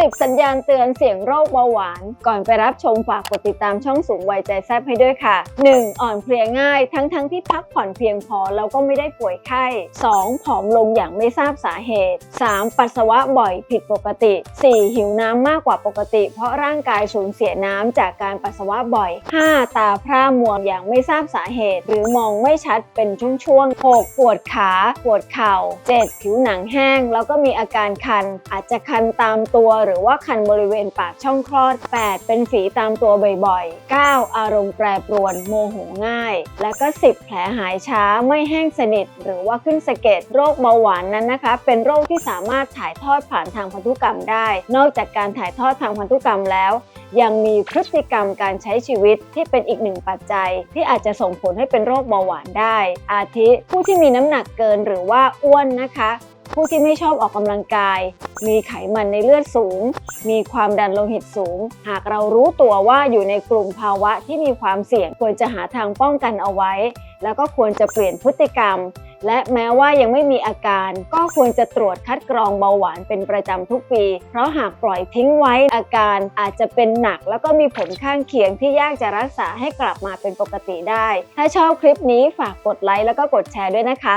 10 สัญญาณเตือนเสี่ยงโรคเบาหวาน ก่อนไปรับชมฝากกดติดตามช่องสูงวัยใจแซบให้ด้วยค่ะ 1. อ่อนเพลียง่าย ทั้งๆทที่พักผ่อนเพียงพอแล้วก็ไม่ได้ป่วยไข้ 2. ผอมลงอย่างไม่ทราบสาเหตุ 3. ปัสสาวะบ่อยผิดปกติ 4. หิวน้ำมากกว่าปกติ เพราะร่างกายสูญเสียน้ำจากการปัสสาวะบ่อย 5. ตาพร่ามัวอย่างไม่ทราบสาเหตุ หรือมองไม่ชัดเป็นช่วงๆ 6. ปวดขาปวดเข่า 7. ผิวหนังแห้ง แล้วก็มีอาการคัน อาจจะคันตามตัวหรือว่าคันบริเวณปากช่องคลอด 8. เป็นฝีตามตัวบ่อยๆ 9. อารมณ์แปรปรวนโมโหง่าย และก็ 10 แผลหายช้าไม่แห้งสนิท หรือว่าขึ้นสะเก็ดโรคเบาหวานนั้นนะคะ เป็นโรคที่สามารถถ่ายทอดผ่านทางพันธุกรรมได้ นอกจากการถ่ายทอดทางพันธุกรรมแล้ว ยังมีพฤติกรรมการใช้ชีวิตที่เป็นอีกหนึ่งปัจจัย ที่อาจจะส่งผลให้เป็นโรคเบาหวานได้ อาทิผู้ที่มีน้ำหนักเกินหรือว่าอ้วนนะคะ ผู้ที่ไม่ชอบออกกำลังกาย มีไขมันในเลือดสูง มีความดันโลหิตสูง หากเรารู้ตัวว่าอยู่ในกลุ่มภาวะที่มีความเสี่ยง ควรจะหาทางป้องกันเอาไว้ แล้วก็ควรจะเปลี่ยนพฤติกรรม และแม้ว่ายังไม่มีอาการ ก็ควรจะตรวจคัดกรองเบาหวานเป็นประจำทุกปี เพราะหากปล่อยทิ้งไว้อาการอาจจะเป็นหนัก แล้วก็มีผลข้างเคียงที่ยากจะรักษาให้กลับมาเป็นปกติได้ ถ้าชอบคลิปนี้ฝากกดไลค์แล้วก็กดแชร์ด้วยนะคะ